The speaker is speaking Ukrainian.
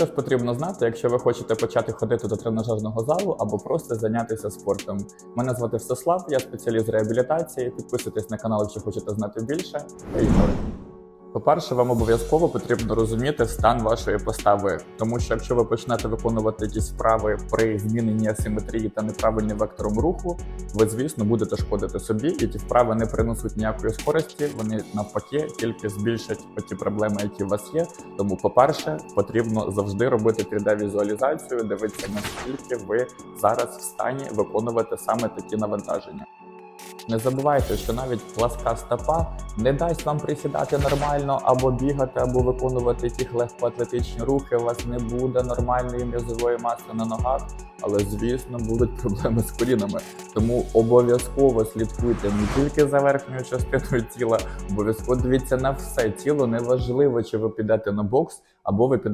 Що ж потрібно знати, якщо ви хочете почати ходити до тренажерного залу або просто зайнятися спортом? Мене звати Всеслав, я спеціаліст реабілітації. Підписуйтесь на канал, якщо хочете знати більше. Поїхали. По-перше, вам обов'язково потрібно розуміти стан вашої постави, тому що якщо ви почнете виконувати якісь вправи при зміненні асиметрії та неправильним вектором руху, ви, звісно, будете шкодити собі, і ті вправи не принесуть ніякої скорості. Вони навпаки тільки збільшать ті проблеми, які у вас є. Тому, по-перше, потрібно завжди робити 3D-візуалізацію, дивитися наскільки ви зараз в стані виконувати саме такі навантаження. Не забувайте, що навіть пласка стопа не дасть вам присідати нормально або бігати, або виконувати ті легкоатлетичні рухи. У вас не буде нормальної м'язової маси на ногах, але звісно будуть проблеми з колінами. Тому обов'язково слідкуйте не тільки за верхньою частиною тіла, обов'язково дивіться на все тіло. Неважливо, чи ви підете на бокс або ви підете.